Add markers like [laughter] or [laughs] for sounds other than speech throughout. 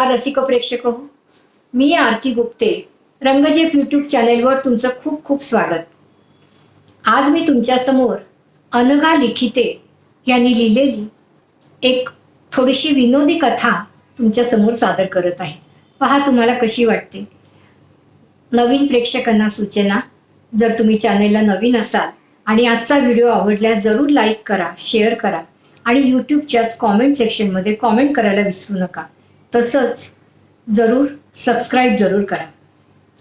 नमस्कार रसिक प्रेक्षक हो. मी आरती गुप्ते रंगजेप यूट्यूब चॅनेलवर तुमचं खूप खूप स्वागत. आज मी तुमच्यासमोर अनघा लिखिते यांनी लिहिलेली एक थोडीशी विनोदी कथा तुमच्यासमोर सादर करत आहे. पहा तुम्हाला कशी वाटते. नवीन प्रेक्षकांना सूचना जर तुम्ही चॅनेलला नवीन असाल आणि आजचा व्हिडिओ आवडल्यास जरूर लाईक करा शेअर करा आणि यूट्यूबच्याच कॉमेंट सेक्शनमध्ये कॉमेंट करायला विसरू नका. तसंच जरूर सबस्क्राईब जरूर करा.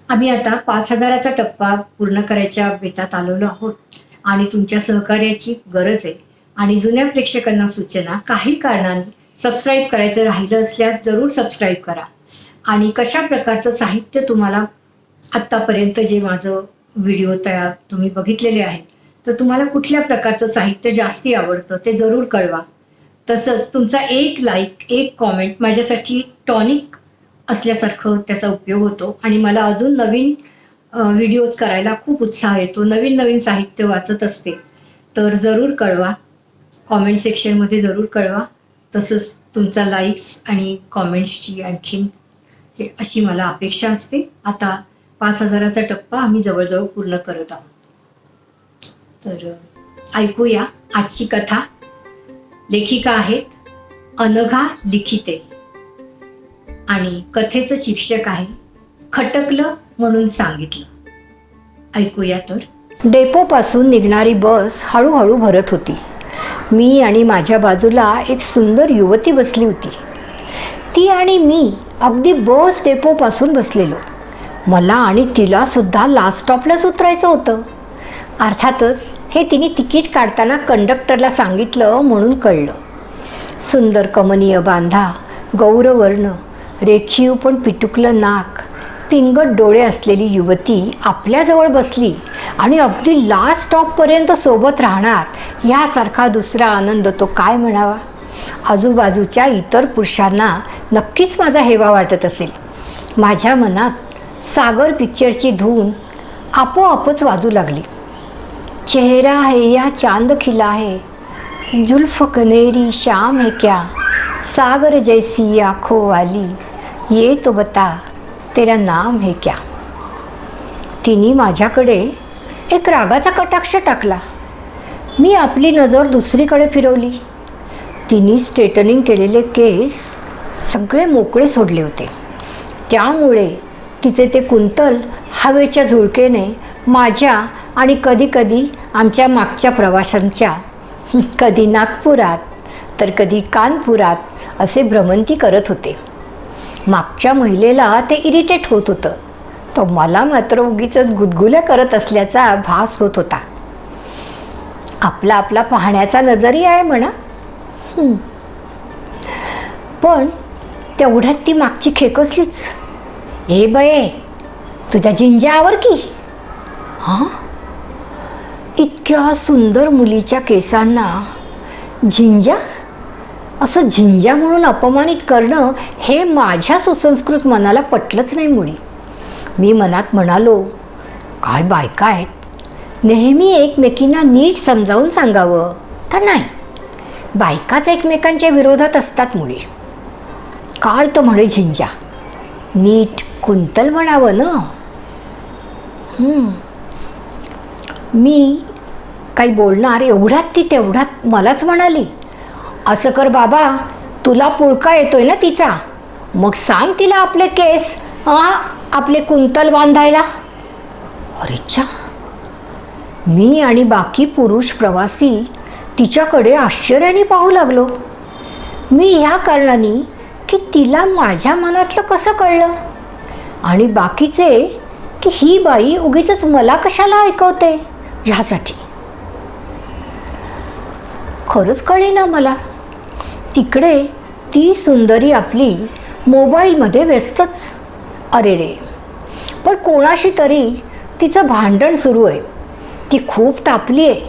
आम्ही आता पाच हजाराचा टप्पा पूर्ण करायच्या बेतात आलेलो आहोत. आणि तुमच्या सहकार्याची गरज आहे. आणि जुन्या प्रेक्षकांना सूचना काही कारणाने सबस्क्राईब करायचं राहिलं असल्यास जरूर सबस्क्राईब करा. आणि कशा प्रकारचं साहित्य तुम्हाला आत्तापर्यंत जे माझं व्हिडिओ तयार तुम्ही बघितलेले आहेत तर तुम्हाला कुठल्या प्रकारचं साहित्य जास्ती आवडतं ते जरूर कळवा. तसंच तुमचा एक लाईक एक कॉमेंट माझ्यासाठी टॉनिक असल्यासारखं त्याचा उपयोग होतो. आणि मला अजून नवीन व्हिडिओज करायला खूप उत्साह येतो. नवीन नवीन साहित्य वाचत असते. तर जरूर कळवा. कॉमेंट सेक्शनमध्ये जरूर कळवा. तसंच तुमचा लाईक्स आणि कॉमेंट्सची आणखीन अशी मला अपेक्षा असते. आता पाच हजाराचा टप्पा आम्ही जवळजवळ पूर्ण करत आहोत. तर ऐकूया आजची कथा. लेखिका आहेत अनघा लिखिते. आणि कथेचं शीर्षक आहे खटकलं म्हणून सांगितलं. ऐकूया तर. डेपोपासून निघणारी बस हळूहळू भरत होती. मी आणि माझ्या बाजूला एक सुंदर युवती बसली होती. ती आणि मी अगदी बस डेपोपासून बसलेलो. मला आणि तिला सुद्धा लास्ट स्टॉपलाच उतरायचं होतं. अर्थातच हे तिने तिकीट काढताना कंडक्टरला सांगितलं म्हणून कळलं. सुंदर कमनीय बांधा गौरवर्ण रेखीव पण पिटुकलं नाक पिंगट डोळे असलेली युवती आपल्याजवळ बसली आणि अगदी लास्ट स्टॉपपर्यंत सोबत राहणार यासारखा दुसरा आनंद तो काय म्हणावा? आजूबाजूच्या इतर पुरुषांना नक्कीच माझा हेवा वाटत असेल. माझ्या मनात सागर पिक्चरची धून आपोआपच वाजू लागली. चेहरा है या चांद खिला है। जुल्फ कनेरी शाम है क्या? सागर जैसी आँखों वाली। ये तो बता तेरा नाम है क्या? तिने माझ्याकडे एक रागाचा कटाक्ष टाकला। मी आपली नजर दुसरीकडे फिरवली। तिने स्ट्रेटनिंग केलेले केस सगळे मोकळे सोडले होते। त्यामुळे तिचे ते कुंतल हवेच्या झुळकेने माझ्या आणि कधीकधी आमच्या मागच्या प्रवाशांच्या [laughs] कधी नागपुरात तर कधी कानपुरात असे भ्रमंती करत होते. मागच्या महिलेला ते इरिटेट होत होतं. तर मला मात्र उगीच गुदगुल्या करत असल्याचा भास होत होता. आपला आपला पाहण्याचा नजरही आहे म्हणा. पण तेवढ्यात ती मागची खेकसलीच. ए बये तुझ्या जिंजावर की? हां? इतक्या सुंदर मुलीच्या केसांना झिंजा? असं झिंजा म्हणून अपमानित करणं हे माझ्या सुसंस्कृत मनाला पटलंच नाही मुळी मी मनात म्हणालो काय बायका आहेत? नेहमी एकमेकींना नीट समजावून सांगावं तर नाही. बायकाच एकमेकांच्या विरोधात असतात मुली. काय तो म्हणे झिंजा? नीट कुंतल म्हणावं ना? मी काही बोलणार एवढ्यात ती तेवढ्यात मलाच म्हणाली असं कर बाबा तुला पुळका येतोय ना तिचा. मग सांग तिला आपले केस हा आपले कुंतल बांधायला. अरेच्छा मी आणि बाकी पुरुष प्रवासी तिच्याकडे आश्चर्याने पाहू लागलो. मी ह्या कारणाने की तिला माझ्या मनातलं कसं कळलं? आणि बाकीचे की ही बाई उगीच मला कशाला ऐकवते? ह्यासाठी खरंच कळेना मला. इकडे ती सुंदरी आपली मोबाईलमध्ये व्यस्तच. अरे रे. पण कोणाशी तरी तिचं भांडण सुरू आहे. ती खूप तापली आहे.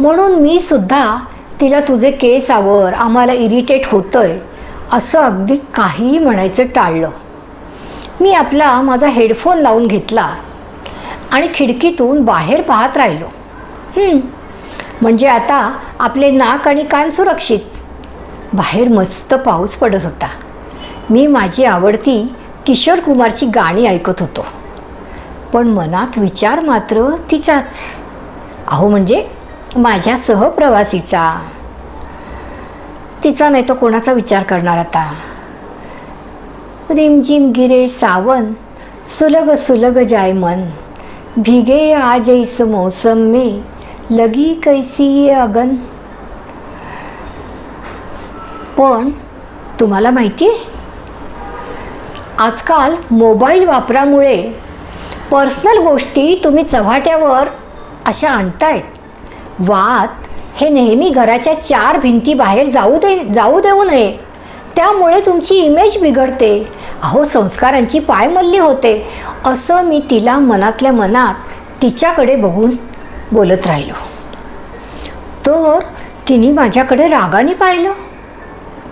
म्हणून मी सुद्धा तिला तुझे केस आवर आम्हाला इरिटेट होतंय असं अगदी काहीही म्हणायचं टाळलं. मी आपला माझा हेडफोन लावून घेतला. आणि खिडकीतून बाहेर पाहत राहिलो. म्हणजे आता आपले नाक आणि कान सुरक्षित. बाहेर मस्त पाऊस पडत होता. मी माझी आवडती किशोर कुमारची गाणी ऐकत होतो. पण मनात विचार मात्र तिचाच. अहो म्हणजे माझ्या सहप्रवासीचा. तिचा नाही तो कोणाचा विचार करणार आता? रिमझिम गिरे सावन सुलग सुलग जाय मन. भीगे आज इस मौसम में लगी कैसी ये अगन? पण तुम्हाला माहिती आहे आजकाल मोबाईल वापरामुळे पर्सनल गोष्टी तुम्ही चव्हाट्यावर अशा आणतायत. वाद हे नेहमी घराच्या चार भिंती बाहेर जाऊ दे जाऊ देऊ नये. त्यामुळे तुमची इमेज बिघडते. अहो संस्कारांची पायमल्ली होते. असं मी तिला मनातल्या मनात तिच्याकडे बघून बोलत राहिलो. तर तिने माझ्याकडे रागाने पाहिलं.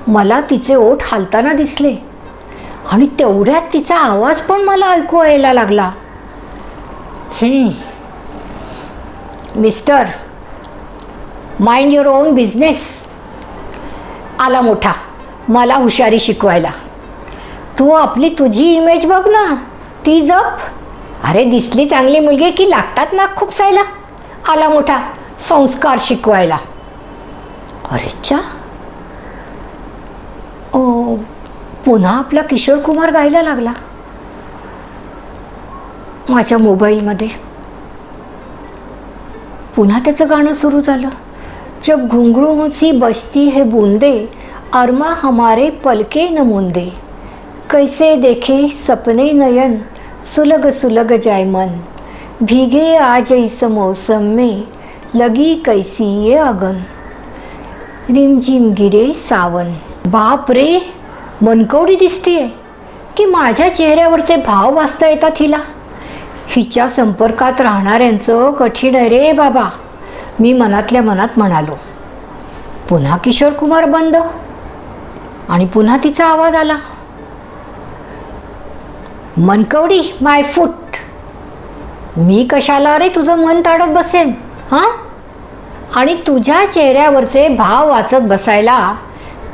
मला तिचे ओठ हालताना दिसले. आणि तेवढ्यात तिचा आवाज पण मला ऐकू यायला लागला. Mister mind your own business. आला मोठा मला हुशारी शिकवायला. तू आपली तुझी इमेज बघ ना. ती जप. अरे दिसली चांगली मुलगी की लागतात ना खूप सायला आला मोठा संस्कार शिकवायला. अरे ओ पुन्हा आपला किशोर कुमार गायला लागला. माझ्या मोबाईलमध्ये. पुन्हा त्याचं गाणं सुरू झालं. जब घुंघरू सी हे है अरमा हमारे पलके न मुंदे कैसे देखे सपने नयन? सुलग सुलग जाय मन। भीगे आज इस मौसम में लगी कैसी ये अगन? रिमझिम गिरे सावन। बाप रे मनकवडी दिसतीये की माझ्या चेहऱ्यावरचे भाव वाचता येतात हिला? हिच्या संपर्कात राहणाऱ्यांचं कठीण आहे रे बाबा मी मनातल्या मनात म्हणालो. पुन्हा किशोर कुमार बंद? आणि पुन्हा तिचा आवाज आला. मनकवडी माय फूट मी कशाला रे तुझं मन ताडत बसेन हां? आणि तुझ्या चेहऱ्यावरचे भाव वाचत बसायला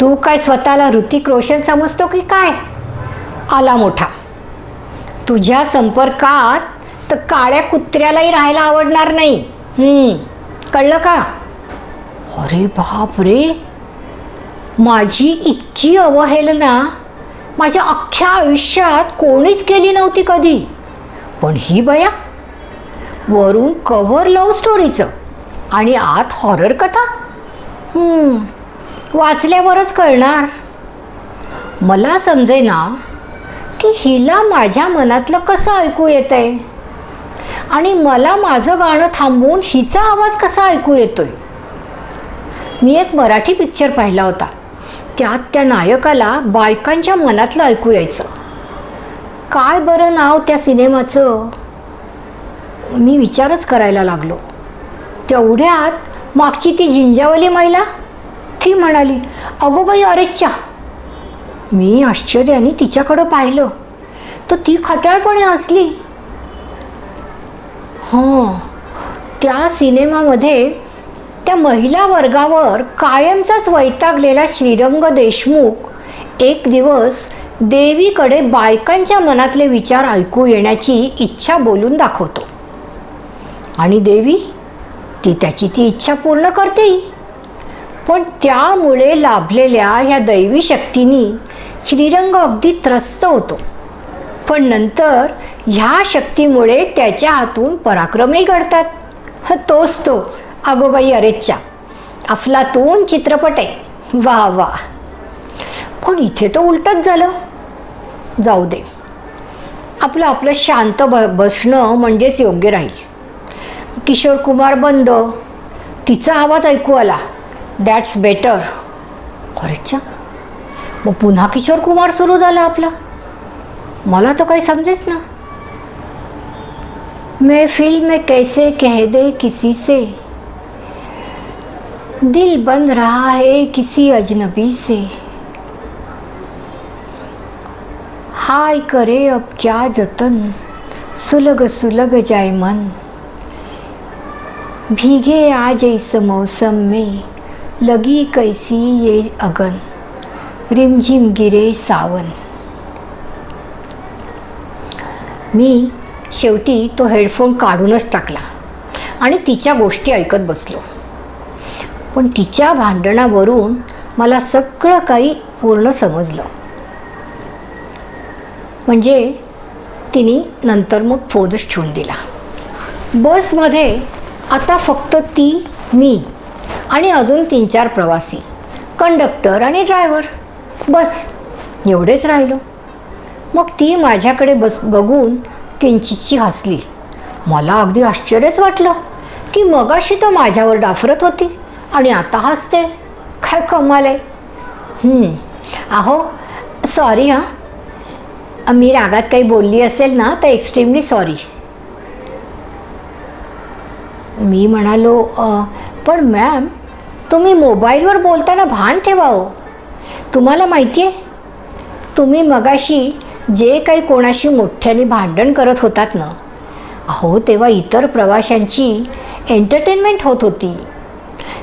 तू काय स्वतःला ऋतिक रोशन समजतो की काय? आला मोठा. तुझ्या संपर्कात तर काळ्या कुत्र्यालाही राहायला आवडणार नाही. कळलं का? अरे बाप रे माझी इतकी अवहेलना माझ्या अख्ख्या आयुष्यात कोणीच केली नव्हती कधी. पण ही बया वरून कव्हर लव्ह स्टोरीचं आणि आत हॉरर कथा? वाचल्यावरच कळणार. मला समजेना की हिला माझ्या मनातलं कसं ऐकू येत आहे आणि मला माझं गाणं थांबवून हिचा आवाज कसा ऐकू येतोय? मी एक मराठी पिक्चर पाहिला होता. त्यात त्या नायकाला बायकांच्या मनातलं ऐकू यायचं. काय बरं नाव त्या सिनेमाचं? मी विचारच करायला लागलो. तेवढ्यात मागची ती झिंजावली महिला ती म्हणाली अगो बाई अरेच्चा मी आश्चर्याने तिच्याकडं पाहिलं. तर ती खटाळपणे हसली. हां त्या सिनेमामध्ये त्या महिला वर्गावर कायमचाच वैतागलेला श्रीरंग देशमुख एक दिवस देवीकडे बायकांच्या मनातले विचार ऐकू येण्याची इच्छा बोलून दाखवतो. आणि देवी ती त्याची ती इच्छा पूर्ण करते. पण त्यामुळे लाभलेल्या ह्या दैवी शक्तीनी श्रीरंग अगदी त्रस्त होतो. पण नंतर ह्या शक्तीमुळे त्याच्या हातून पराक्रमही घडतात. ह तोच तो. आगोबाई अरेच्चा अफलातून चित्रपट आहे. वा वा. पण इथे तर उलटच झालं. जाऊ दे. आपलं आपलं शांत ब बसणं म्हणजेच योग्य राहील. किशोर कुमार बंद. तिचा आवाज ऐकू आला. दॅट्स बेटर अरेच्छा मग पुन्हा किशोर कुमार सुरू झाला आपला. मला तर काही समजेच ना. महफिल में कैसे कह दे किसी से? दिल बन रहा है किसी अजनबी से। हाय करे अब क्या जतन सुलग सुलग जाए मन। भीगे आज इस मौसम में लगी कैसी ये अगन रिमझिम गिरे सावन। मी शेवटी तो हेडफोन काढूनच टाकला आणि तिच्या गोष्टी ऐकत बसलो. पण तिच्या भांडणावरून मला सगळं काही पूर्ण समजलं. म्हणजे तिने नंतर मग फोनच ठेवून दिला. बसमध्ये आता फक्त ती मी आणि अजून तीन चार प्रवासी कंडक्टर आणि ड्रायव्हर. बस एवढेच राहिलो. मग ती माझ्याकडे बस बघून किंचितशी हसली. मला अगदी आश्चर्यच वाटलं की मगाशी तर माझ्यावर डाफरत होती. आणि आता हसते. काय कमाल आहे. अहो सॉरी हां. मी रागात काही बोलली असेल ना तर एक्स्ट्रीमली सॉरी मी म्हणालो पण मॅम तुम्ही मोबाईलवर बोलताना भान ठेवा हो. तुम्हाला माहिती आहे तुम्ही मगाशी जे काही कोणाशी मोठ्याने भांडण करत होतात ना अहो तेव्हा इतर प्रवाशांची एंटरटेनमेंट होत होती.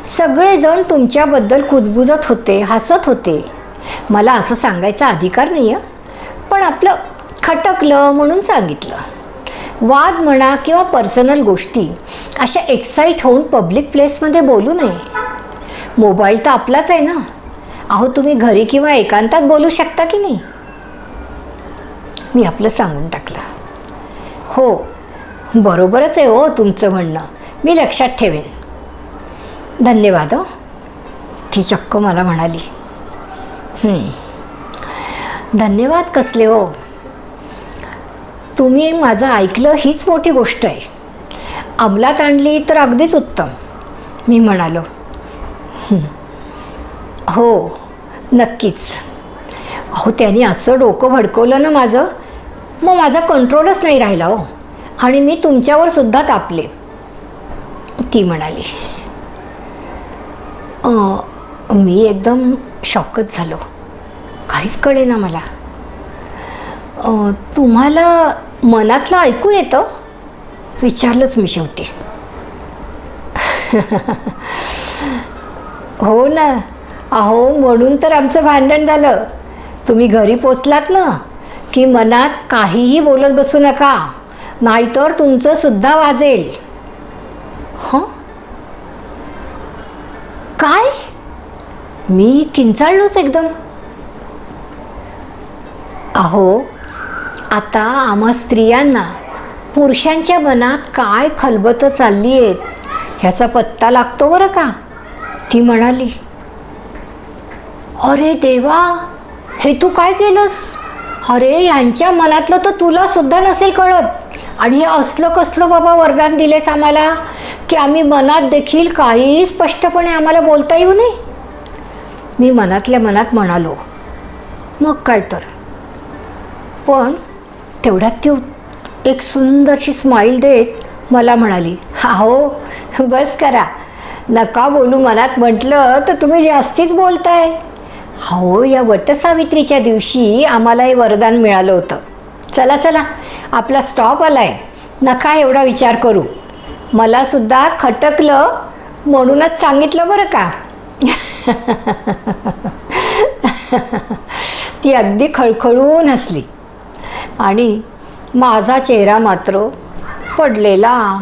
सगळेजण तुमच्याबद्दल कुजबुजत होते हसत होते. मला असं सांगायचा अधिकार नाही आहे पण आपलं खटकलं म्हणून सांगितलं. वाद म्हणा किंवा पर्सनल गोष्टी अशा एक्साईट होऊन पब्लिक प्लेसमध्ये बोलू नये. मोबाईल तर आपलाच आहे ना. अहो तुम्ही घरी किंवा एकांतात बोलू शकता की नाही? मी आपलं सांगून टाकलं. हो बरोबरच आहे हो तुमचं म्हणणं. मी लक्षात ठेवेन. धन्यवाद हो. ती चक्क मला म्हणाली. धन्यवाद कसले हो. तुम्ही माझं ऐकलं हीच मोठी गोष्ट आहे. अंमलात आणली तर अगदीच उत्तम. मी म्हणालो. हो. नक्कीच. अहो त्याने असं डोकं भडकवलं ना माझं मग माझा कंट्रोलच नाही राहिला हो. आणि मी तुमच्यावर सुद्धा तापले. ती म्हणाली. मी एकदम शॉकच झालो. काहीच कळे ना मला. तुम्हाला मनातलं ऐकू येतं? विचारलंच मी शेवटी. हो ना. अहो म्हणून तर आमचं भांडण झालं. तुम्ही घरी पोचलात ना की मनात काहीही बोलत बसू नका. नाहीतर तुमचं सुद्धा वाजेल. हं? काय? मी किंचाळलोच एकदम. अहो आता आम्हा स्त्रियांना पुरुषांच्या मनात काय खलबतं चालली आहेत ह्याचा पत्ता लागतो बरं का? ती म्हणाली अरे देवा हे तू काय केलंस? अरे यांच्या मनातलं तर तुला सुद्धा नसेल कळत. आणि हे असलं कसलं बाबा वरदान दिलेस आम्हाला? की आम्ही मनात देखील काही स्पष्टपणे आम्हाला बोलता येऊ नये? मी मनातल्या मनात म्हणालो मग काय तर. पण तेवढ्यात ती एक सुंदरशी स्माईल देत मला म्हणाली हा हो बस करा. नका बोलू मनात म्हटलं तर तुम्ही जास्तीच बोलताय. हो या वटसावित्रीच्या दिवशी आम्हाला हे वरदान मिळालं होतं. चला चला. आपला स्टॉप आलाय. नका एवढा विचार करू. मला सुद्धा खटकलं म्हणूनच सांगितलं बरं का. ती अगदी खळखळून हसली. आणि माझा चेहरा मात्र पडलेला.